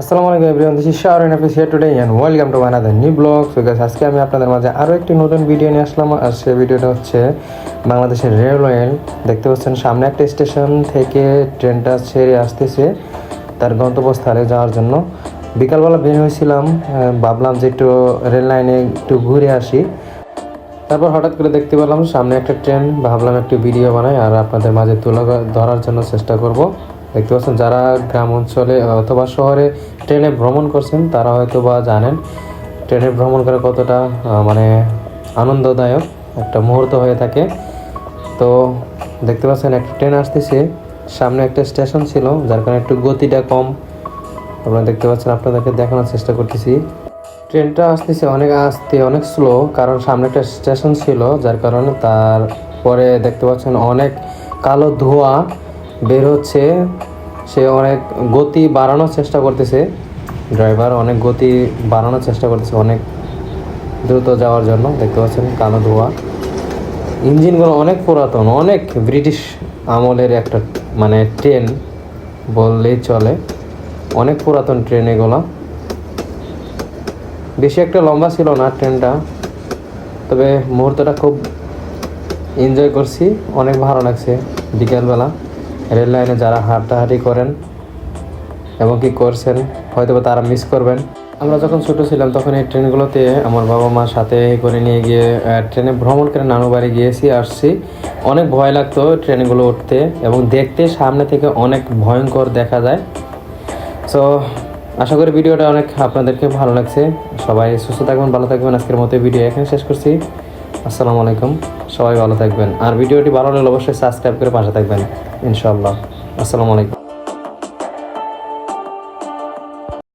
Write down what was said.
আসসালামু আলাইকুম everyone this is Shahrin Hafiz here today and welcome to another new blog so guys আজকে আমি আপনাদের মাঝে আরও একটি নতুন ভিডিও নিয়ে আসলাম, আর সেই ভিডিওটা হচ্ছে বাংলাদেশের রেলওয়ে দেখতে পাচ্ছেন, সামনে একটা স্টেশন থেকে ট্রেনটা ছেড়ে আসতেছে তার গন্তব্যস্থলে যাওয়ার জন্য। বিকালবেলা বের হয়েছিলাম ভাবলাম যে একটু রেল লাইনে একটু ঘুরে আসি। তারপর হঠাৎ করে দেখতে পেলাম, সামনে একটা ট্রেন ভাবলাম একটু ভিডিও বানাই, আর আপনাদের মাঝে তুলে ধরার জন্য চেষ্টা করব। দেখতে পাচ্ছেন, যারা গ্রাম অঞ্চলে অথবা শহরে ট্রেনে ভ্রমণ করছেন, তারা হয়তো বা জানেন, ট্রেনে ভ্রমণ করে কতটা মানে আনন্দদায়ক একটা মুহূর্ত হয়ে থাকে। তো দেখতে পাচ্ছেন, একটা ট্রেন আসতেছে, সামনে একটা স্টেশন ছিল, যার কারণে একটু গতিটা কম। আপনারা দেখতে পাচ্ছেন, আপনাদেরকে দেখানোর চেষ্টা করতেছি। ট্রেনটা আসতেছে অনেক আসতে, অনেক স্লো, কারণ সামনে একটা স্টেশন ছিল, যার কারণে তারপরে দেখতে পাচ্ছেন, অনেক কালো ধোঁয়া। বের হচ্ছে, সে অনেক গতি বাড়ানোর চেষ্টা করতেছে। ড্রাইভার অনেক গতি বাড়ানোর চেষ্টা করতেছে অনেক দ্রুত যাওয়ার জন্য, দেখতে পাচ্ছেন কালো ধোয়া। ইঞ্জিনগুলো অনেক পুরাতন, অনেক ব্রিটিশ আমলের একটা মানে ট্রেন বললেই চলে। অনেক পুরাতন ট্রেন এগুলো। বেশি একটা লম্বা ছিল না ট্রেনটা, তবে মুহূর্তটা খুব এনজয় করছি, অনেক ভালো লাগছে। বিকেলবেলা রেল লাইনে যারা হাঁটাহাঁটি করেন এবং কি করছেন হয়তো বা তারা মিস করবেন। আমরা যখন ছোট ছিলাম, তখন এই ট্রেনগুলোতে আমার বাবা মার সাথে করে নিয়ে গিয়ে ট্রেনে ভ্রমণ করে নানু বাড়ি গিয়েছি, আসছি। অনেক ভয় লাগতো ট্রেনগুলো উঠতে এবং দেখতে সামনে থেকে অনেক ভয়ঙ্কর দেখা যায়। সো আশা করি ভিডিওটা অনেক আপনাদেরকে ভালো লাগছে। সবাই সুস্থ থাকবেন, ভালো থাকবেন। আজকের মতো ভিডিও এখানে শেষ করছি। আসসালামু আলাইকুম। সবাই ভালো থাকবেন। আর ভিডিওটি ভালো লাগলে অবশ্যই সাবস্ক্রাইব করে পাশে থাকবেন। ইনশাল্লাহ আসসালামু আলাইকুম।